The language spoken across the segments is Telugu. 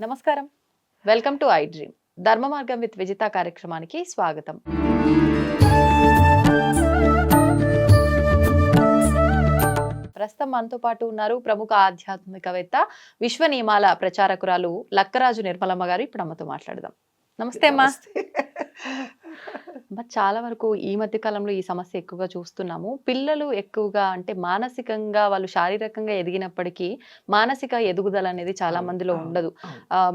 నమస్కారం. Welcome to I Dream. ధర్మ మార్గం విత్ విజిత కార్యక్రమానికి స్వాగతం. ప్రస్తుతం మనతో పాటు ఉన్నారు ప్రముఖ ఆధ్యాత్మికవేత్త విశ్వ నియమాల ప్రచారకురాలు లక్కరాజు నిర్మలమ్మ గారు. ఇప్పుడు అమ్మతో మాట్లాడదాం. నమస్తే అమ్మా. అమ్మ, చాలా వరకు ఈ మధ్య కాలంలో ఈ సమస్య ఎక్కువగా చూస్తున్నాము. పిల్లలు ఎక్కువగా అంటే మానసికంగా వాళ్ళు శారీరకంగా ఎదిగినప్పటికీ మానసిక ఎదుగుదల అనేది చాలా మందిలో ఉండదు.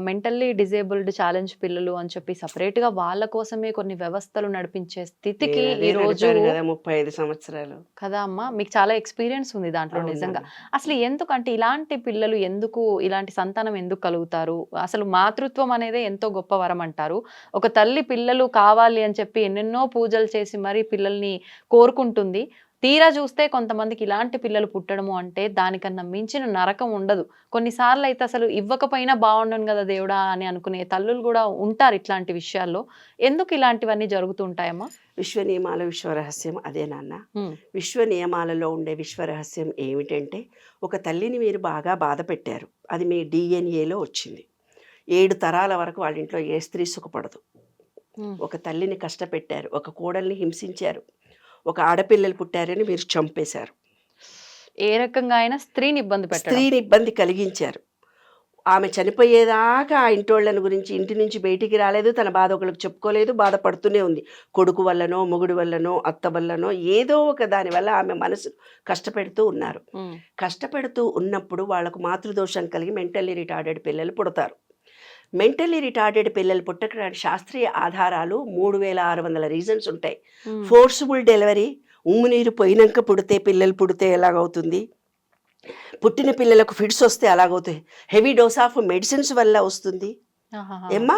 మెంటల్లీ డిజేబుల్డ్ ఛాలెంజ్ పిల్లలు అని చెప్పి సపరేట్గా వాళ్ళ కోసమే కొన్ని వ్యవస్థలు నడిపించే స్థితికి ఈ రోజు ముప్పై ఐదు సంవత్సరాలు. కదా అమ్మా! మీకు చాలా ఎక్స్పీరియన్స్ ఉంది దాంట్లో నిజంగా. అసలు ఎందుకు అంటే ఇలాంటి పిల్లలు ఎందుకు ఇలాంటి సంతానం ఎందుకు కలుగుతారు? అసలు మాతృత్వం అనేదే ఎంతో గొప్ప వరం అంటారు. ఒక తల్లి పిల్లలు కావాలి అని చెప్పి ఎన్నెన్నో పూజలు చేసి మరీ పిల్లల్ని కోరుకుంటుంది. తీరా చూస్తే కొంతమందికి ఇలాంటి పిల్లలు పుట్టడము అంటే దానికన్నా మించిన నరకం ఉండదు. కొన్నిసార్లు అయితే అసలు ఇవ్వకపోయినా బాగుండను కదా దేవుడా అని అనుకునే తల్లులు కూడా ఉంటారు ఇట్లాంటి విషయాల్లో. ఎందుకు ఇలాంటివన్నీ జరుగుతుంటాయమ్మా? విశ్వ నియమాల విశ్వరహస్యం అదే నాన్న. విశ్వ నియమాలలో ఉండే విశ్వరహస్యం ఏమిటంటే ఒక తల్లిని మీరు బాగా బాధ పెట్టారు అది మీ డిఎన్ఏలో వచ్చింది. ఏడు తరాల వరకు వాళ్ళ ఇంట్లో ఏ స్త్రీ సుఖపడదు. ఒక తల్లిని కష్టపెట్టారు ఒక కోడల్ని హింసించారు ఒక ఆడపిల్లలు పుట్టారని మీరు చంపేశారు. ఏ రకంగా అయినా స్త్రీని ఇబ్బంది స్త్రీని ఇబ్బంది కలిగించారు. ఆమె చనిపోయేదాకా ఆ ఇంటోళ్ళని గురించి ఇంటి నుంచి బయటికి రాలేదు తన బాధ ఒకరికి చెప్పుకోలేదు బాధపడుతూనే ఉంది. కొడుకు వల్లనో మొగుడు వల్లనో అత్త వల్లనో ఏదో ఒక దాని వల్ల ఆమె మనసు కష్టపెడుతూ ఉన్నారు. కష్టపెడుతూ ఉన్నప్పుడు వాళ్ళకు మాతృదోషం కలిగి మెంటల్లీ రిటార్డెడ్ పిల్లలు పుడతారు. మెంటల్లీ రిటార్డెడ్ పిల్లలు పుట్టడానికి శాస్త్రీయ ఆధారాలు మూడు వేల ఆరు వందల రీజన్స్ ఉంటాయి హ్మ్. ఫోర్సుబుల్ డెలివరీ ఉమ్ము నీరు పోయినాక పుడితే పిల్లలు పుడితే ఎలాగవుతుంది పుట్టిన పిల్లలకు ఫిట్స్ వస్తే అలాగవుతాయి హెవీ డోస్ ఆఫ్ మెడిసిన్స్ వల్ల వస్తుంది. ఏమ్మా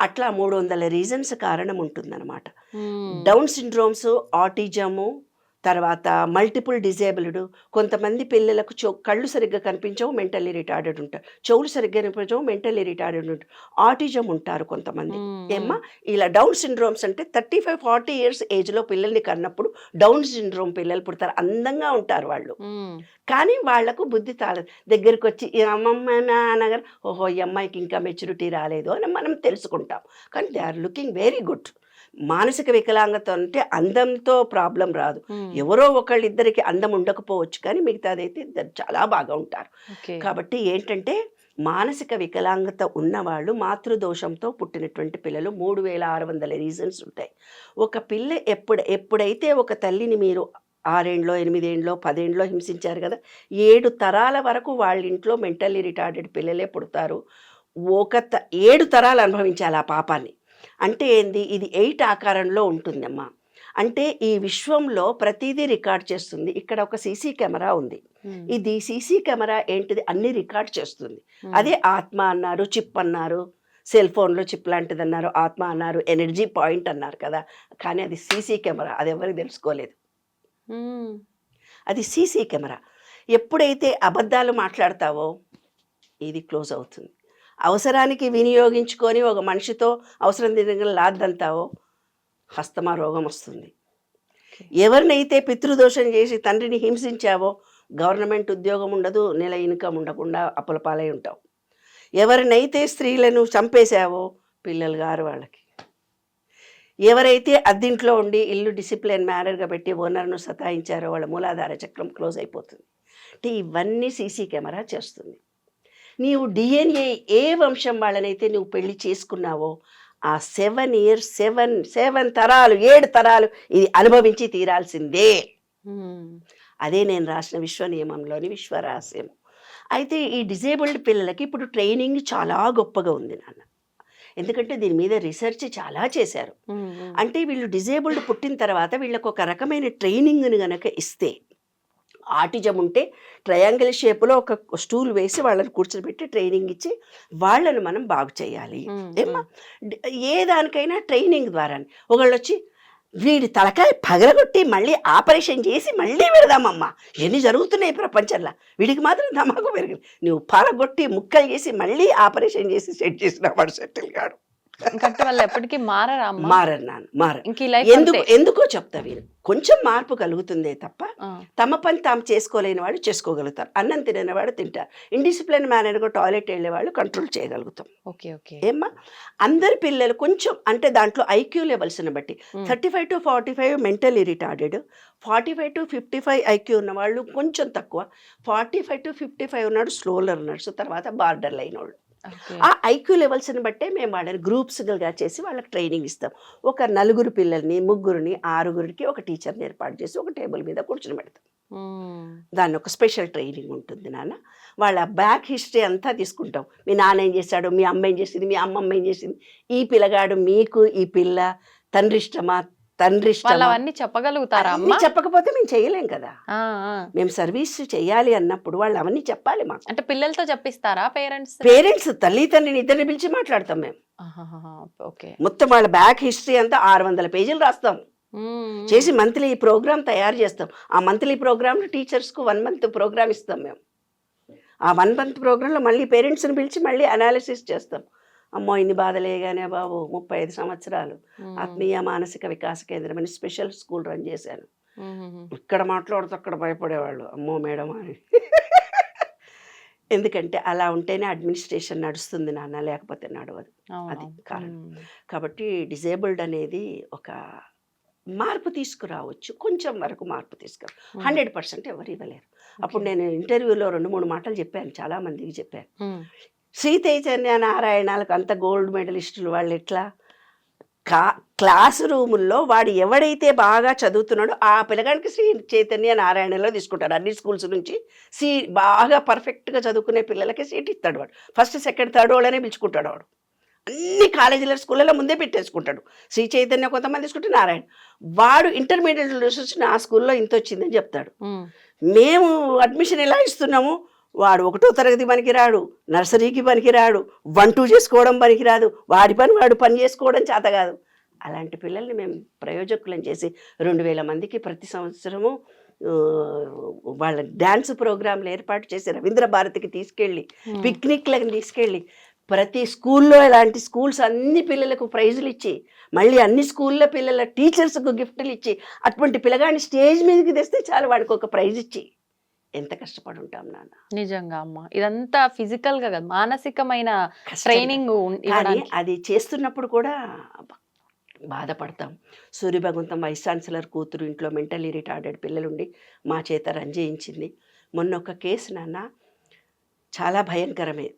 అట్లా మూడు వందల రీజన్స్ కారణం ఉంటుందన్నమాట హ్మ్. డౌన్ సిండ్రోమ్స్ ఆటిజము తర్వాత మల్టిపుల్ డిజేబుల్డ్. కొంతమంది పిల్లలకు చో కళ్ళు సరిగ్గా కనిపించవు మెంటల్లీ రిటార్డెడ్ ఉంటారు. చెవులు సరిగ్గా కనిపించవు మెంటల్లీ రిటార్డెడ్ ఉంటారు. ఆటిజం ఉంటారు కొంతమంది. ఏమ్మా ఇలా డౌన్ సిండ్రోమ్స్ అంటే థర్టీ ఫైవ్ ఫార్టీ ఇయర్స్ ఏజ్లో పిల్లల్ని కన్నప్పుడు డౌన్ సిండ్రోమ్ పిల్లలు పుడతారు. అందంగా ఉంటారు వాళ్ళు. కానీ వాళ్ళకు బుద్ధి తాళదు దగ్గరికి వచ్చి "ఈ అమ్మమ్మ నాన్నగారు ఓహో ఈ అమ్మాయికి ఇంకా మెచ్యూరిటీ రాలేదు అని మనం తెలుసుకుంటాం. కానీ they are looking very good. మానసిక వికలాంగత అంటే అందంతో ప్రాబ్లం రాదు. ఎవరో ఒకళ్ళిద్దరికి అందం ఉండకపోవచ్చు కానీ మిగతాదైతే ఇద్దరు చాలా బాగా ఉంటారు. కాబట్టి ఏంటంటే మానసిక వికలాంగత ఉన్నవాళ్ళు మాతృదోషంతో పుట్టినటువంటి పిల్లలు మూడు వేల ఆరు వందల రీజన్స్ ఉంటాయి. ఒక పిల్ల ఎప్పుడు ఎప్పుడైతే ఒక తల్లిని మీరు ఆరేండ్లో ఎనిమిదేండ్లో పదేండ్లో హింసించారు కదా ఏడు తరాల వరకు వాళ్ళ ఇంట్లో మెంటల్లీ రిటార్డెడ్ పిల్లలే పుడతారు. ఒక త ఏడు తరాలు అనుభవించాలి ఆ పాపాన్ని. అంటే ఏంది? ఇది ఎయిట్ ఆకారంలో ఉంటుందమ్మా. అంటే ఈ విశ్వంలో ప్రతిదీ రికార్డ్ చేస్తుంది. ఇక్కడ ఒక సీసీ కెమెరా ఉంది. ఇది సీసీ కెమెరా ఏంటిది? అన్ని రికార్డ్ చేస్తుంది. అదే ఆత్మ అన్నారు చిప్ అన్నారు సెల్ ఫోన్లో చిప్ లాంటిది అన్నారు ఆత్మ అన్నారు ఎనర్జీ పాయింట్ అన్నారు కదా. కానీ అది సీసీ కెమెరా. అది ఎవరికి తెలుసుకోలేదు. అది సీసీ కెమెరా. ఎప్పుడైతే అబద్ధాలు మాట్లాడతావో ఇది క్లోజ్ అవుతుంది. అవసరానికి వినియోగించుకొని ఒక మనిషితో అవసరం తిరిగి లాద్దంతావో హస్తమా రోగం వస్తుంది. ఎవరినైతే పితృదోషం చేసి తండ్రిని హింసించావో గవర్నమెంట్ ఉద్యోగం ఉండదు నెల ఇన్కమ్ ఉండకుండా అప్పుల పాలై ఉంటావు. ఎవరినైతే స్త్రీలను చంపేశావో పిల్లలు గారు వాళ్ళకి. ఎవరైతే అద్దింట్లో ఉండి ఇల్లు డిసిప్లిన్ మ్యానర్గా పెట్టి ఓనర్ను సతాయించారో వాళ్ళ మూలాధార చక్రం క్లోజ్ అయిపోతుంది. అంటే ఇవన్నీ సీసీ కెమెరా చేస్తుంది. నీవు డిఎన్ఏ ఏ వంశం వాళ్ళనైతే నువ్వు పెళ్ళి చేసుకున్నావో ఆ సెవెన్ ఇయర్స్ సెవెన్ సెవెన్ తరాలు ఏడు తరాలు ఇది అనుభవించి తీరాల్సిందే. అదే నేను రాసిన విశ్వ నియమంలోని విశ్వరహస్యం అయితే ఈ డిజేబుల్డ్ పిల్లలకి ఇప్పుడు ట్రైనింగ్ చాలా గొప్పగా ఉంది నాన్న ఎందుకంటే దీని మీద రీసెర్చ్ చాలా చేశారు. అంటే వీళ్ళు డిజేబుల్డ్ పుట్టిన తర్వాత వీళ్ళకు ఒక రకమైన ట్రైనింగ్ని గనక ఇస్తే ఆటిజం ఉంటే ట్రయాంగిల్ షేప్లో ఒక స్టూల్ వేసి వాళ్ళని కూర్చోబెట్టి ట్రైనింగ్ ఇచ్చి వాళ్ళను మనం బాగు చేయాలి. డి- ఏ దానికైనా ట్రైనింగ్ ద్వారా ఒకళ్ళు వచ్చి వీడి తలకాయ పగలగొట్టి మళ్ళీ ఆపరేషన్ చేసి మళ్ళీ పెడదామమ్మా. ఎన్ని జరుగుతున్నాయి ప్రపంచంలో. వీడికి మాత్రం ధమాకు పెరిగింది. నువ్వు పగలగొట్టి ముక్కలు చేసి మళ్ళీ ఆపరేషన్ చేసి సెట్ చేసిన వాడు సెటిల్ కాడు ఎప్పటికీ మారరా మారరు నాన్న మారరు. ఎందుకు ఎందుకో చెప్తా వీరు కొంచెం మార్పు కలుగుతుందే తప్ప తమ పని తాము చేసుకోలేని వాళ్ళు చేసుకోగలుగుతారు. అన్నం తినని వాడు తింటారు. ఇండిసిప్లిన్ మేనర్గా టాయిలెట్ వెళ్ళే వాళ్ళు కంట్రోల్ చేయగలుగుతాం. Okay okay. ఏమ్మా? అందరి పిల్లలు కొంచెం అంటే దాంట్లో ఐక్యూ లెవెల్స్ని బట్టి thirty five to forty five mentally retarded forty five to fifty five IQ ఉన్న వాళ్ళు కొంచెం తక్కువ forty five to fifty five ఉన్నాడు స్లో లెర్నర్స్ తర్వాత బార్డర్ లైన్ వాళ్ళు. ఆ ఐక్యూ లెవెల్స్ని బట్టే మేము వాళ్ళని గ్రూప్స్గా చేసి వాళ్ళకి ట్రైనింగ్ ఇస్తాం. ఒక నలుగురు పిల్లల్ని ముగ్గురిని ఆరుగురికి ఒక టీచర్ని ఏర్పాటు చేసి ఒక టేబుల్ మీద కూర్చుని పెడతాం. దాన్ని ఒక స్పెషల్ ట్రైనింగ్ ఉంటుంది నాన్న. వాళ్ళ బ్యాక్ హిస్టరీ అంతా తీసుకుంటాం. మీ నాన్న ఏం చేశాడు? మీ అమ్మ ఏం చేసింది? మీ అమ్మమ్మ ఏం చేసింది? ఈ పిల్లగాడు మీకు ఈ పిల్ల తండ్రి ఇష్టమా? తండ్రి అవన్నీ చెప్పగలుగుతారా అన్నీ అమ్మ? చెప్పకపోతే మేము చేయలేం కదా. మేము సర్వీస్ చేయాలి అన్నప్పుడు వాళ్ళు అవన్నీ చెప్పాలి మాకు. అంటే పిల్లలతో చెప్పిస్తారా పేరెంట్స్? పేరెంట్స్ తల్లి తండ్రిని ఇద్దరిని పిలిచి మాట్లాడతాం మేము. ఓకే. మొత్తం వాళ్ళ బ్యాక్ హిస్టరీ అంతా ఆరు వందల పేజీలు రాస్తాం. చేసి మంత్లీ ప్రోగ్రామ్ తయారు చేస్తాం. ఆ మంత్లీ ప్రోగ్రామ్ టీచర్స్కు వన్ మంత్ ప్రోగ్రామ్ ఇస్తాం మేము. ఆ వన్ మంత్ ప్రోగ్రాంలో మళ్ళీ పేరెంట్స్ని పిలిచి మళ్ళీ అనాలిసిస్ చేస్తాం. అమ్మో ఇన్ని బాధలేగానే బాబు ముప్పై ఐదు సంవత్సరాలు. ఆత్మీయ మానసిక వికాస కేంద్రం అని స్పెషల్ స్కూల్ రన్ చేశాను. ఇక్కడ మాట్లాడుతూ అక్కడ భయపడేవాళ్ళు. అమ్మో మేడం అని. ఎందుకంటే అలా ఉంటేనే అడ్మినిస్ట్రేషన్ నడుస్తుంది నాన్న లేకపోతే నడవదు. అది. కారణం. కాబట్టి డిజేబుల్డ్ అనేది ఒక మార్పు తీసుకురావచ్చు. కొంచెం వరకు మార్పు తీసుకురా హండ్రెడ్ పర్సెంట్ ఎవరు ఇవ్వలేరు. అప్పుడు. నేను ఇంటర్వ్యూలో రెండు మూడు మాటలు చెప్పాను చాలా మందికి చెప్పాను. శ్రీ చైతన్య నారాయణాలకు అంత గోల్డ్ మెడలిస్టులు వాళ్ళు ఎట్లా? కా క్లాస్ రూముల్లో వాడు ఎవడైతే బాగా చదువుతున్నాడో ఆ పిల్లగాడికి శ్రీ చైతన్య నారాయణలో తీసుకుంటారు అన్ని స్కూల్స్ నుంచి సీ బాగా పర్ఫెక్ట్గా చదువుకునే పిల్లలకి సీట్ ఇస్తాడు వాడు. ఫస్ట్ సెకండ్ థర్డ్ వాళ్ళనే పిలుచుకుంటాడు వాడు. అన్ని కాలేజీల స్కూళ్ళలో ముందే పెట్టేసుకుంటాడు. శ్రీ చైతన్య కొంతమంది తీసుకుంటే నారాయణ. వాడు ఇంటర్మీడియట్ వచ్చి నా స్కూల్లో ఇంత వచ్చిందని చెప్తాడు. మేము అడ్మిషన్ ఎలా ఇస్తున్నాము? వాడు ఒకటో తరగతి పనికిరాడు నర్సరీకి పనికిరాడు వన్ టూ చేసుకోవడం పనికిరాదు వాడి పని వాడు పని చేసుకోవడం చేత కాదు. అలాంటి పిల్లల్ని మేము ప్రయోజకులను చేసి రెండు వేల మందికి ప్రతి సంవత్సరము వాళ్ళ డ్యాన్స్ ప్రోగ్రాంలు ఏర్పాటు చేసి రవీంద్ర భారతికి తీసుకెళ్ళి పిక్నిక్లకు తీసుకెళ్ళి ప్రతి స్కూల్లో ఇలాంటి స్కూల్స్ అన్ని పిల్లలకు ప్రైజులు ఇచ్చి మళ్ళీ అన్ని స్కూల్లో పిల్లల టీచర్స్కు గిఫ్ట్లు ఇచ్చి అటువంటి పిల్లగాడిని స్టేజ్ మీదకి తెస్తే చాలు వాడికి ఒక ప్రైజ్ ఇచ్చి. ఎంత కష్టపడి ఉంటాం నాన్న. నిజంగా అమ్మ. ఇదంతా ఫిజికల్గా కాదు మానసికమైన. ట్రైనింగ్ కానీ అది చేస్తున్నప్పుడు కూడా బాధపడతాం. సూర్యభగవంతం వైస్ ఛాన్సలర్ కూతురు ఇంట్లో మెంటలీ రిటార్డెడ్ పిల్లలుండి మా చేత రన్ చేయించింది. మొన్న ఒక కేసు నాన్న చాలా భయంకరమే.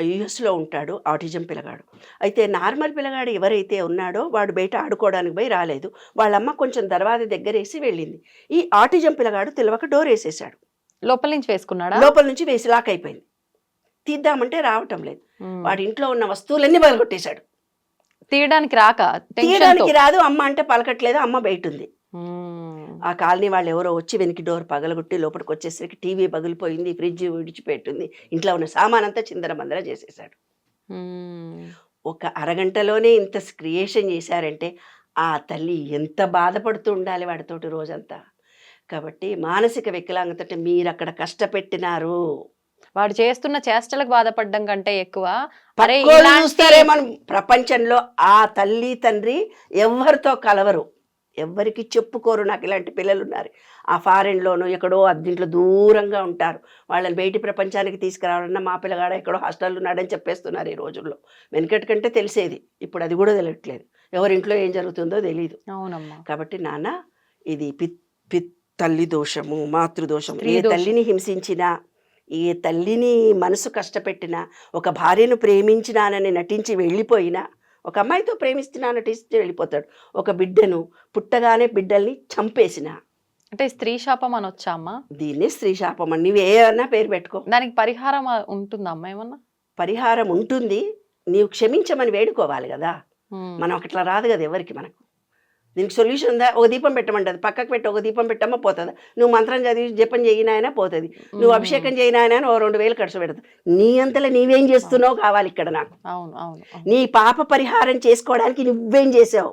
యుఎస్లో ఉంటాడు ఆటిజం పిల్లగాడు. అయితే నార్మల్ పిల్లగాడు ఎవరైతే ఉన్నాడో వాడు బయట ఆడుకోవడానికి పోయి రాలేదు. వాళ్ళమ్మ కొంచెం దర్వాజ దగ్గరేసి వెళ్ళింది. ఈ ఆటిజం పిల్లగాడు తెలియక డోర్ వేసేసాడు లోపల నుంచి వేసుకున్నాడా? లోపల నుంచి వేసి లాక్ అయిపోయింది. తీద్దామంటే రావటం లేదు. వాడి ఇంట్లో ఉన్న వస్తువులన్నీ పగలగొట్టేశాడు తీయడానికి రాక. తీయడానికి రాదు అమ్మ అంటే పలకట్లేదు అమ్మ బయట ఉంది ఆ కాలనీ వాళ్ళు ఎవరో వచ్చి వెనక్కి డోర్ పగలగొట్టి లోపలికి వచ్చేసరికి టీవీ పగిలిపోయింది ఫ్రిడ్జ్ విడిచిపెట్టింది ఇంట్లో ఉన్న సామాన్ అంతా చిందరమందర చేసేసాడు ఒక అరగంటలోనే ఇంత క్రియేషన్ చేశారంటే ఆ తల్లి ఎంత బాధపడుతూ ఉండాలి వాడితోటి రోజంతా. కాబట్టి మానసిక వికలాంగత మీరు అక్కడ కష్టపెట్టినారు. వాడు చేస్తున్న చేష్టలకు బాధపడడం కంటే ఎక్కువ చూస్తారే మనం ప్రపంచంలో ఆ తల్లి తండ్రి ఎవరితో కలవరు. ఎవ్వరికి చెప్పుకోరు నాకు ఇలాంటి పిల్లలు ఉన్నారు ఆ ఫారెన్లోనూ ఎక్కడో అద్దీంట్లో దూరంగా ఉంటారు. వాళ్ళని బయటి ప్రపంచానికి తీసుకురావాలన్నా మా పిల్లగాడ ఎక్కడో హాస్టల్ ఉన్నాడని చెప్పేస్తున్నారు ఈ రోజుల్లో. వెనకటి కంటే తెలిసేది. ఇప్పుడు అది కూడా తెలియట్లేదు. ఎవరింట్లో ఏం జరుగుతుందో తెలియదు అవునమ్మా. కాబట్టి నాన్న ఇది పిత్ పిత్ తల్లి దోషము మాతృదోషము ఏ. తల్లిని హింసించినా ఏ తల్లిని మనసు కష్టపెట్టినా ఒక భార్యను ప్రేమించినానని నటించి వెళ్ళిపోయినా ఒక అమ్మాయితో ప్రేమిస్తున్నా నటించి వెళ్ళిపోతాడు. ఒక బిడ్డను పుట్టగానే బిడ్డల్ని చంపేసిన. అంటే స్త్రీ శాపం అని వచ్చా అమ్మా? దీన్నే స్త్రీ శాపం అని. నువ్వు ఏమన్నా పేరు పెట్టుకో. దానికి పరిహారం ఉంటుందా అమ్మా ఏమన్నా? పరిహారం ఉంటుంది. నీవు క్షమించమని వేడుకోవాలి కదా. మనం అట్లా రాదు కదా ఎవరికి మనకు. దీనికి సొల్యూషన్ ఉందా? ఒక దీపం పెట్టమంటది. పక్కకు పెట్టి ఒక దీపం పెట్టమ్మా పోతుంది. నువ్వు మంత్రం చదివి జపం చేయినాయనా పోతుంది. నువ్వు అభిషేకం చేయినాయన ఓ రెండు వేలు ఖర్చు పెడతావు నీ అంతలో నీవేం చేస్తున్నావు కావాలి ఇక్కడ నాకు. నీ పాప పరిహారం చేసుకోవడానికి నువ్వేం చేసావు?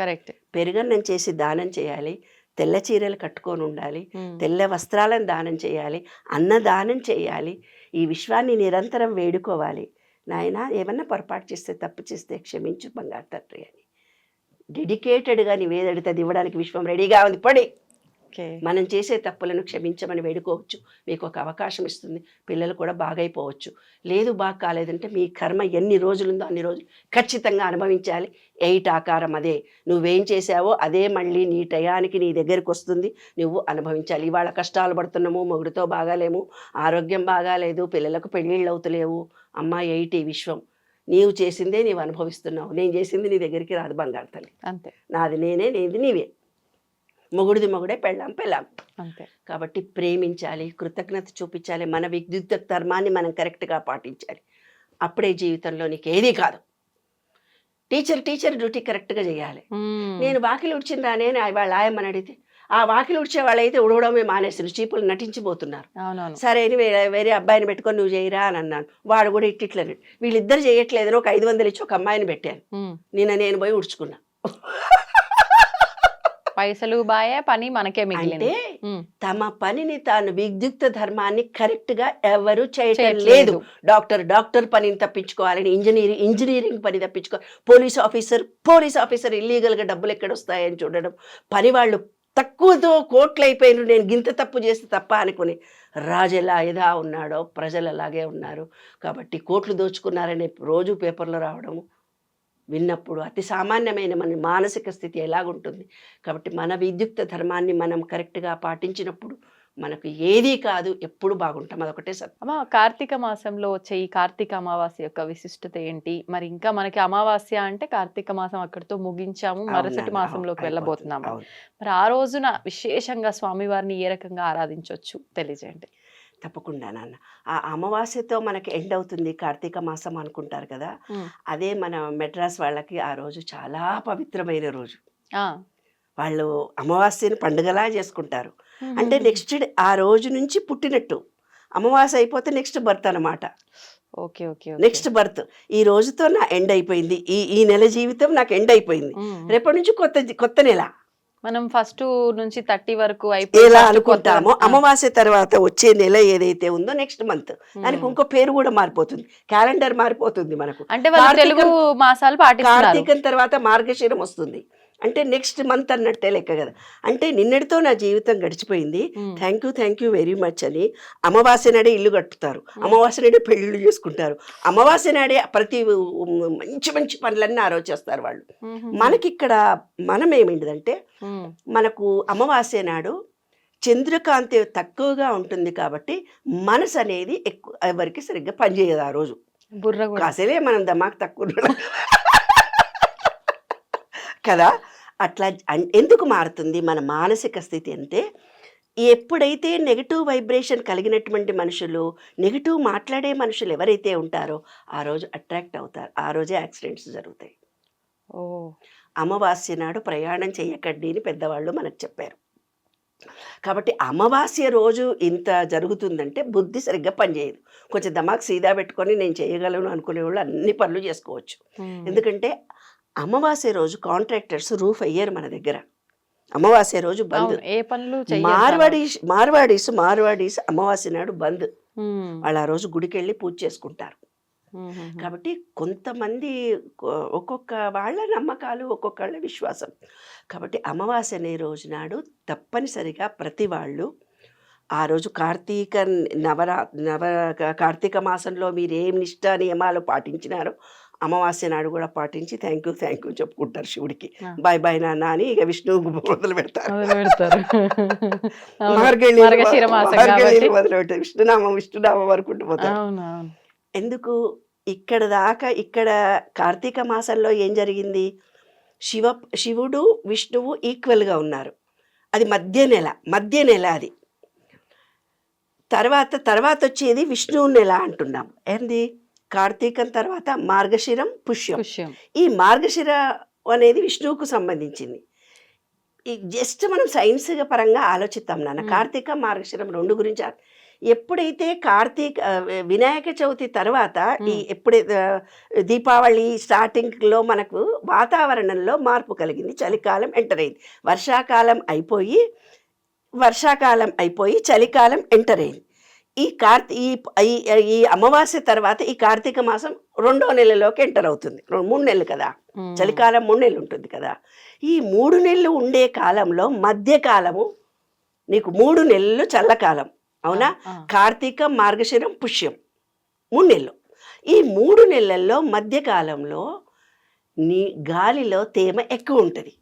కరెక్ట్. పెరుగన్నం చేసి దానం చేయాలి తెల్ల చీరలు కట్టుకొని ఉండాలి తెల్ల వస్త్రాలను దానం చేయాలి అన్నదానం చేయాలి ఈ విశ్వాన్ని నిరంతరం వేడుకోవాలి. నాయన ఏమన్నా పొరపాటు చేస్తే తప్పు చేస్తే క్షమించు బంగారు తండ్రి అని. డెడికేటెడ్గా నీవేదడితే అది ఇవ్వడానికి విశ్వం రెడీగా ఉంది. పడి. ఓకే. మనం చేసే తప్పులను క్షమించమని వేడుకోవచ్చు. మీకు ఒక అవకాశం ఇస్తుంది. పిల్లలు కూడా బాగైపోవచ్చు. లేదు బాగా కాలేదంటే మీ కర్మ ఎన్ని రోజులుందో అన్ని రోజులు ఖచ్చితంగా అనుభవించాలి. ఎయిట్ ఆకారం అదే. నువ్వేం చేసావో అదే మళ్ళీ నీ టయానికి నీ దగ్గరికి వస్తుంది. నువ్వు అనుభవించాలి. ఇవాళ కష్టాలు పడుతున్నాము మొగుడితో బాగాలేము ఆరోగ్యం బాగాలేదు పిల్లలకు పెళ్ళిళ్ళు అవుతలేవు అమ్మ ఎయిట్ ఈ విశ్వం. నీవు చేసిందే నీవు అనుభవిస్తున్నావు. నేను చేసింది నీ దగ్గరికి రాదు బంగారు తల్లి. అంతే. నాది నేనే నీది నీవే. మొగుడిది మొగుడే పెళ్ళాం పెళ్ళాం. అంతే. కాబట్టి ప్రేమించాలి కృతజ్ఞత చూపించాలి మన విద్యుత్ ధర్మాన్ని మనం కరెక్ట్గా పాటించాలి. అప్పుడే జీవితంలో నీకు ఏదీ కాదు. టీచర్ టీచర్ డ్యూటీ కరెక్ట్గా చేయాలి. నేను వాకిలి ఉడిచిందా? నేను? వాళ్ళ ఆయమ్మని అడిగితే ఆ వాకిలి ఉడిచే వాళ్ళైతే ఉడవడమే మానేసారు చీపులు నటించిపోతున్నారు సరే అని వేరే అబ్బాయిని పెట్టుకొని నువ్వు చేయరా అని అన్నాను. వాడు కూడా ఇట్టిట్లని. వీళ్ళిద్దరు చేయట్లేదని ఒక ఐదు వందలు ఇచ్చి ఒక అమ్మాయిని పెట్టాను. నిన్న నేను పోయి ఉడుచుకున్నా. పైసలు బాయే పని మనకే మిగిలింది. తమ పనిని తాను విద్యుక్త ధర్మాన్ని కరెక్ట్గా ఎవరు చేయటం. లేదు. డాక్టర్ డాక్టర్ పనిని తప్పించుకోవాలని ఇంజనీరింగ్ ఇంజనీరింగ్ పని తప్పించుకో పోలీస్ ఆఫీసర్ పోలీస్ ఆఫీసర్ ఇల్లీగల్గా డబ్బులు ఎక్కడ వస్తాయని చూడడం పని వాళ్ళు తక్కువతో కోట్లు అయిపోయిన నేను గింత తప్పు చేస్తే తప్ప అనుకుని రాజు ఎలా ఎదా ఉన్నాడో ప్రజలు అలాగే ఉన్నారు. కాబట్టి కోట్లు దోచుకున్నారనే రోజు పేపర్లో రావడము విన్నప్పుడు అతి సామాన్యమైన మన మానసిక స్థితి ఎలాగుంటుంది? కాబట్టి మన విద్యుక్త ధర్మాన్ని మనం కరెక్ట్గా పాటించినప్పుడు మనకు ఏదీ కాదు ఎప్పుడు బాగుంటాం. అదొకటే సత్యం అమ్మా కార్తీక మాసంలో వచ్చే ఈ కార్తీక అమావాస్య యొక్క విశిష్టత ఏంటి? మరి ఇంకా మనకి అమావాస్య అంటే కార్తీక మాసం అక్కడితో ముగించాము మరుసటి మాసంలోకి వెళ్ళబోతున్నాము. మరి ఆ రోజున విశేషంగా స్వామివారిని ఏ రకంగా ఆరాధించవచ్చు తెలియజేయండి. తప్పకుండా నాన్న. ఆ అమావాస్యతో మనకి ఎండ్ అవుతుంది కార్తీక మాసం అనుకుంటారు కదా. అదే మన మెడ్రాస్ వాళ్ళకి ఆ రోజు చాలా పవిత్రమైన రోజు. ఆ. వాళ్ళు అమావాస్యని పండుగలా చేసుకుంటారు. అంటే నెక్స్ట్ ఆ రోజు నుంచి పుట్టినట్టు. అమావాస్య అయిపోతే నెక్స్ట్ బర్త్ అనమాట ఓకే ఓకే. Next birth. ఈ రోజుతో నా ఎండ్ అయిపోయింది. ఈ ఈ నెల జీవితం నాకు ఎండ్ అయిపోయింది. రేపటి నుంచి కొత్త కొత్త నెల. మనం ఫస్ట్ నుంచి థర్టీ వరకు ఎలా అనుకుంటామో. అమావాస్య తర్వాత వచ్చే నెల ఏదైతే ఉందో నెక్స్ట్ మంత్. దానికి. ఇంకో పేరు కూడా మారిపోతుంది. క్యాలెండర్ మారిపోతుంది మనకు. అంటే తెలుగు మాసాలు కార్తీకం తర్వాత మార్గశిరం వస్తుంది. అంటే నెక్స్ట్ మంత్ అన్నట్టే లెక్క కదా అంటే నిన్నటితో నా జీవితం గడిచిపోయింది. Thank you thank you very much అని అమావాస్య నాడే ఇల్లు కట్టుతారు అమావాస్య నాడే పెళ్ళిళ్ళు చేసుకుంటారు అమావాస్య నాడే ప్రతి మంచి మంచి పనులన్నీ ఆ రోజు చేస్తారు వాళ్ళు మ్మ్. మనకి ఇక్కడ మనం ఏమిటిదంటే. మనకు అమావాస్య నాడు చంద్రకాంతి తక్కువగా ఉంటుంది కాబట్టి మనసు అనేది ఎక్కువ ఎవరికి సరిగ్గా పనిచేయదు ఆ రోజు బుర్ర అసలే మనం దమాక్ తక్కువ. కదా? అట్లా ఎందుకు మారుతుంది మన మానసిక స్థితి అంటే? ఎప్పుడైతే నెగిటివ్ వైబ్రేషన్ కలిగినటువంటి మనుషులు నెగిటివ్ మాట్లాడే మనుషులు ఎవరైతే ఉంటారో ఆ రోజు అట్రాక్ట్ అవుతారు. ఆ రోజే యాక్సిడెంట్స్ జరుగుతాయి. ఓ. అమావాస్య నాడు ప్రయాణం చేయకండి అని పెద్దవాళ్ళు మనకు చెప్పారు. కాబట్టి అమావాస్య రోజు ఇంత జరుగుతుందంటే బుద్ధి సరిగ్గా పనిచేయదు కొంచెం దమాక్ సీదా పెట్టుకొని నేను చేయగలను అనుకునే వాళ్ళు అన్ని పనులు చేసుకోవచ్చు. ఎందుకంటే అమావాస్య రోజు కాంట్రాక్టర్స్ రూఫ్ అయ్యారు మన దగ్గర. అమావాస్య రోజు బంద్. ఏ పనులు మార్వాడీస్ మార్వాడీస్ మార్వాడీస్ అమావాస్య నాడు బంద్. వాళ్ళు ఆ రోజు గుడికి వెళ్ళి పూజ చేసుకుంటారు. కాబట్టి కొంతమంది ఒక్కొక్క వాళ్ళ నమ్మకాలు ఒక్కొక్కళ్ళ విశ్వాసం. కాబట్టి అమావాస్య అనే రోజు నాడు తప్పనిసరిగా ప్రతి వాళ్ళు ఆ రోజు కార్తీక నవరా నవ కార్తీక మాసంలో మీరు ఏం నిష్ట నియమాలు పాటించినారో అమావాస్య నాడు కూడా పాటించి థ్యాంక్ యూ థ్యాంక్ యూ చెప్పుకుంటారు శివుడికి. బాయ్ బాయ్ నాన్న అని ఇక విష్ణువు మొదలు పెడతారు. మార్గళి మొదలు పెడతారు విష్ణునామం విష్ణునామం వరకు ఎందుకు? ఇక్కడ దాకా ఇక్కడ కార్తీక మాసంలో ఏం జరిగింది? శివ శివుడు విష్ణువు ఈక్వల్గా ఉన్నారు. అది మధ్య నెల మధ్య నెల అది. తర్వాత తర్వాత వచ్చేది విష్ణువు నెల అంటున్నాం. ఏంది? కార్తీకం తర్వాత మార్గశిరం పుష్యం. ఈ మార్గశిర అనేది విష్ణువుకు సంబంధించింది. ఈ జస్ట్ మనం సైన్స్ పరంగా ఆలోచిస్తాం నాన్న. కార్తీక మార్గశిరం రెండు గురించి ఎప్పుడైతే కార్తీక వినాయక చవితి తర్వాత ఈ. ఎప్పుడైతే దీపావళి స్టార్టింగ్లో మనకు వాతావరణంలో మార్పు కలిగింది చలికాలం ఎంటర్ అయింది. వర్షాకాలం అయిపోయి వర్షాకాలం అయిపోయి చలికాలం ఎంటర్ అయింది. ఈ కార్తీ ఈ ఈ- అమావాస్య తర్వాత ఈ కార్తీక మాసం రెండో నెలలోకి ఎంటర్ అవుతుంది. మూడు నెలలు కదా. చలికాలం మూడు నెలలు ఉంటుంది కదా. ఈ మూడు నెలలు ఉండే కాలంలో మధ్యకాలము నీకు మూడు నెలలు చల్లకాలం. అవునా? కార్తీక మార్గశిరం పుష్యం. మూడు నెలలు. ఈ మూడు నెలల్లో మధ్యకాలంలో నీ గాలిలో తేమ ఎక్కువ ఉంటుంది.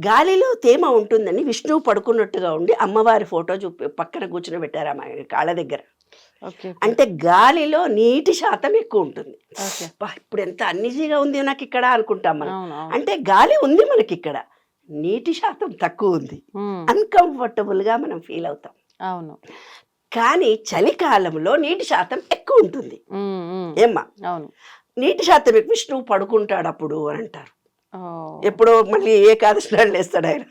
గాలిలో తేమ ఉంటుందని విష్ణువు పడుకున్నట్టుగా ఉండి అమ్మవారి ఫోటో చూపి పక్కన కూర్చుని పెట్టారు ఆమె కాళ్ళ దగ్గర. అంటే గాలిలో నీటి శాతం ఎక్కువ ఉంటుంది. ఇప్పుడు ఎంత అన్నిజీగా ఉంది నాకు ఇక్కడ అనుకుంటాం మనం. అంటే గాలి ఉంది మనకి ఇక్కడ. నీటి శాతం తక్కువ ఉంది. అన్కంఫర్టబుల్గా మనం ఫీల్ అవుతాం. అవును. కానీ చలికాలంలో నీటి శాతం ఎక్కువ ఉంటుంది. ఏమ్మా? అవును. నీటి శాతం ఎక్కువ విష్ణువు పడుకుంటాడు అప్పుడు అని అంటారు. ఎప్పుడో మళ్ళీ ఏకాదశి నాడు లేస్తాడు ఆయన.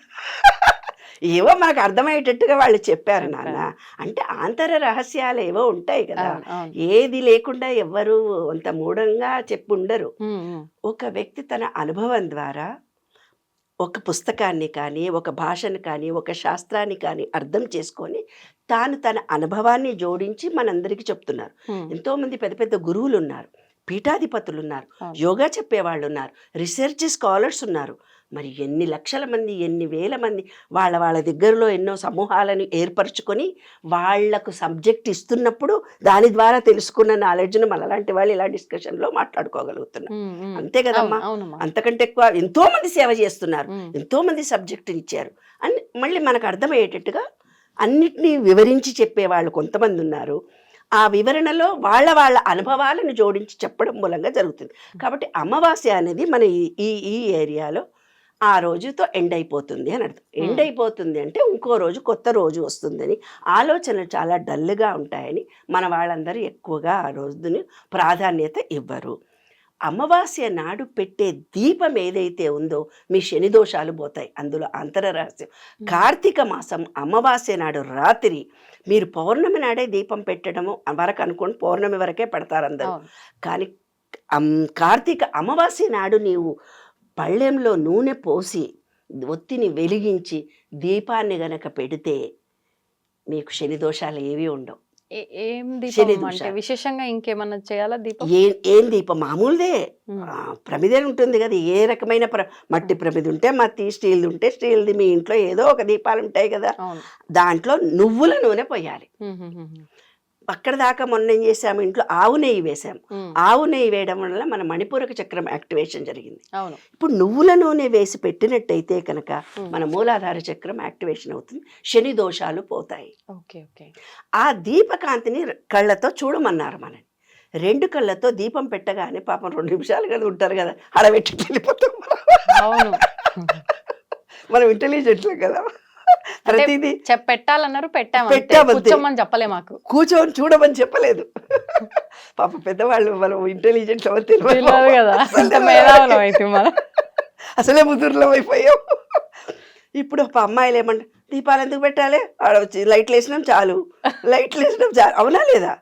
ఏవో మనకు అర్థమయ్యేటట్టుగా వాళ్ళు చెప్పారు నాన్న. అంటే ఆంతర రహస్యాలు ఏవో ఉంటాయి కదా. ఏది లేకుండా ఎవ్వరు అంత మూఢంగా ఉమ్, ఉమ్, ఒక వ్యక్తి తన అనుభవం ద్వారా ఒక పుస్తకాన్ని కానీ ఒక భాషను కానీ ఒక శాస్త్రాన్ని కానీ అర్థం చేసుకొని తాను తన అనుభవాన్ని జోడించి మనందరికీ చెప్తున్నారు. ఎంతోమంది పెద్ద పెద్ద గురువులు ఉన్నారు. పీఠాధిపతులు ఉన్నారు. యోగా చెప్పేవాళ్ళు ఉన్నారు రీసెర్చ్ స్కాలర్స్ ఉన్నారు. మరి ఎన్ని లక్షల మంది ఎన్ని వేల మంది వాళ్ళ వాళ్ళ దగ్గరలో ఎన్నో సమూహాలను ఏర్పరచుకొని వాళ్ళకు సబ్జెక్ట్ ఇస్తున్నప్పుడు దాని ద్వారా తెలుసుకున్న నాలెడ్జ్ను మనలాంటి వాళ్ళు ఇలా డిస్కషన్లో ఉమ్. అంతే కదమ్మా. అంతకంటే ఎక్కువ ఎంతో మంది సేవ చేస్తున్నారు. ఎంతో మంది సబ్జెక్ట్ ఇచ్చారు. అని మళ్ళీ మనకు అర్థమయ్యేటట్టుగా అన్నిటినీ వివరించి చెప్పేవాళ్ళు కొంతమంది ఉన్నారు. ఆ వివరణలో వాళ్ళ వాళ్ళ అనుభవాలను జోడించి చెప్పడం మూలంగా జరుగుతుంది. కాబట్టి అమావాస్య అనేది మన ఈ- ఈ ఈ ఏరియాలో ఆ రోజుతో ఎండ్ అయిపోతుంది అని అర్థం. ఎండ్ అయిపోతుంది అంటే ఇంకో రోజు కొత్త రోజు వస్తుందని ఆలోచనలు చాలా డల్గా ఉంటాయని మన వాళ్ళందరూ ఎక్కువగా ఆ రోజుని ప్రాధాన్యత ఇవ్వరు. అమావాస్య నాడు పెట్టే దీపం ఏదైతే ఉందో మీ శని దోషాలు పోతాయి. అందులో అంతర రహస్యం కార్తీక మాసం అమావాస్య నాడు రాత్రి మీరు పౌర్ణమి నాడే దీపం పెట్టడము వరకు అనుకోండి పౌర్ణమి వరకే పెడతారు అందరూ. కానీ కార్తీక అమావాస్య నాడు నీవు పళ్ళెంలో నూనె పోసి ఒత్తిని వెలిగించి దీపాన్ని గనక పెడితే మీకు శని దోషాలు ఏవి ఉండవు. ఏ- దీపం. అంటే విశేషంగా ఇంకేమన్నా చేయాలా దీపం? ఏ ఏం దీపం? మామూలుదే. ప్రమిదే ఉంటుంది కదా. ఏ రకమైన ప్ర మట్టి ప్రమిది ఉంటే మట్టి స్టీల్ది ఉంటే స్టీల్ది. మీ ఇంట్లో ఏదో ఒక దీపాలు ఉంటాయి కదా. దాంట్లో నువ్వుల నూనె పోయాలి. అక్కడ దాకా మొన్న ఏం చేసాము ఇంట్లో ఆవు నెయ్యి వేసాము ఆవు నెయ్యి వేయడం వల్ల మన మణిపూరక చక్రం యాక్టివేషన్ జరిగింది. ఇప్పుడు నువ్వుల నూనె వేసి పెట్టినట్టయితే కనుక మన మూలాధార చక్రం యాక్టివేషన్ అవుతుంది. శని దోషాలు పోతాయి. Okay okay. ఆ దీపకాంతిని కళ్ళతో చూడమన్నారు మనని. రెండు కళ్ళతో దీపం పెట్టగానే పాపం రెండు నిమిషాలు కదా ఉంటారు కదా అడబెట్టి వెళ్ళిపోతాం మనం. మనం ఇంటెలిజెంట్లే కదా. ప్రతిదీ పెట్టాలన్నారు పెట్టాము. కూర్చోమని చెప్పలే మాకు. కూర్చొని చూడమని చెప్పలేదు. పాప పెద్దవాళ్ళు మనం ఇంటెలిజెంట్ తెలియదు. కదా. అసలే ముదురులో అయిపోయాం. ఇప్పుడు ఒక అమ్మాయిలు ఏమంట దీపాలు ఎందుకు పెట్టాలి? ఆడ వచ్చి లైట్లు వేసినాం చాలు. లైట్లు వేసినాం చాలు అవునా లేదా?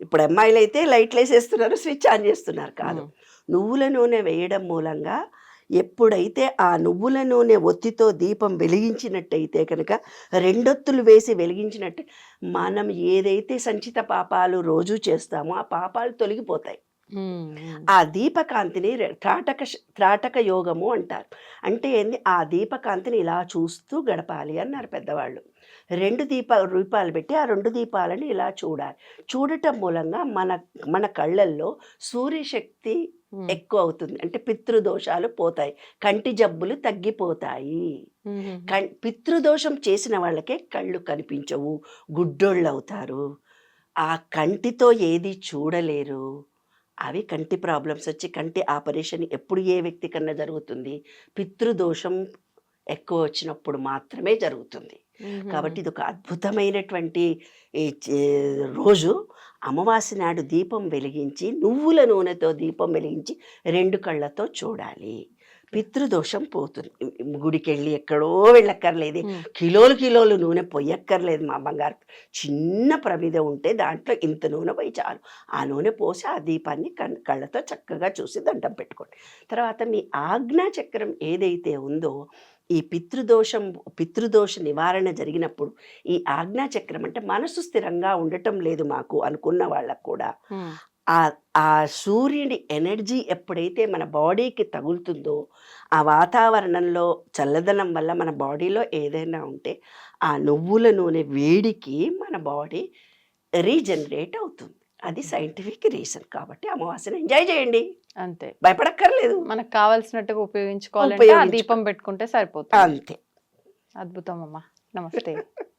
ఇప్పుడు అమ్మాయిలు అయితే లైట్లు వేసేస్తున్నారు స్విచ్ ఆన్ చేస్తున్నారు కాదు. నువ్వుల నూనె వేయడం మూలంగా ఎప్పుడైతే ఆ నువ్వుల నూనె ఒత్తితో దీపం వెలిగించినట్టయితే కనుక రెండొత్తులు వేసి వెలిగించినట్టు మనం ఏదైతే సంచిత పాపాలు రోజు చేస్తామో ఆ పాపాలు తొలగిపోతాయి. ఆ దీపకాంతిని త్రాటక త్రాటక యోగము అంటారు. అంటే ఏంది? ఆ దీపకాంతిని ఇలా చూస్తూ గడపాలి అన్నారు పెద్దవాళ్ళు. రెండు దీప రూపాలు పెట్టి ఆ రెండు దీపాలను ఇలా చూడాలి. చూడటం మూలంగా మన మన కళ్ళల్లో సూర్యశక్తి ఎక్కువ అవుతుంది అంటే పితృదోషాలు పోతాయి. కంటి జబ్బులు తగ్గిపోతాయి. పితృదోషం చేసిన వాళ్ళకే కళ్ళు కనిపించవు. గుడ్డోళ్ళు అవుతారు ఆ కంటితో ఏది చూడలేరు. అవి కంటి ప్రాబ్లమ్స్ వచ్చి కంటి ఆపరేషన్ ఎప్పుడు ఏ వ్యక్తి కన్నా జరుగుతుంది? పితృదోషం ఎక్కువ వచ్చినప్పుడు మాత్రమే జరుగుతుంది. కాబట్టి ఇది ఒక అద్భుతమైనటువంటి రోజు. అమావాస్య నాడు దీపం వెలిగించి నువ్వుల నూనెతో దీపం వెలిగించి రెండు కళ్ళతో చూడాలి. పితృదోషం పోతుంది. గుడికి వెళ్ళి ఎక్కడో వెళ్ళక్కర్లేదు. కిలోలు కిలోలు నూనె పొయ్యక్కర్లేదు మా బంగారు. చిన్న ప్రమిద ఉంటే దాంట్లో ఇంత నూనె పోయి చాలు. ఆ నూనె పోసి ఆ దీపాన్ని కళ్ళతో చక్కగా చూసి దండం పెట్టుకోండి. తర్వాత మీ ఆజ్ఞా చక్రం ఏదైతే ఉందో ఈ పితృదోషం పితృదోష నివారణ జరిగినప్పుడు ఈ ఆజ్ఞా చక్రం అంటే మనసు స్థిరంగా ఉండటం లేదు మాకు అనుకున్న వాళ్ళకు కూడా. ఆ ఆ సూర్యుడి ఎనర్జీ ఎప్పుడైతే మన బాడీకి తగులుతుందో ఆ వాతావరణంలో చల్లదనం వల్ల మన బాడీలో ఏదైనా ఉంటే ఆ నువ్వుల నూనె వేడికి మన బాడీ రీజనరేట్ అవుతుంది. అది సైంటిఫిక్ రీజన్ కాబట్టి అమావాస్యను ఎంజాయ్ చేయండి. అంతే. భయపడక్కర్లేదు. మనకు కావాల్సినట్టుగా ఉపయోగించుకోవాలంటే ఆ ఉపయోగించుకో- దీపం పెట్టుకుంటే సరిపోతుంది. అంతే. అద్భుతం అమ్మా నమస్తే.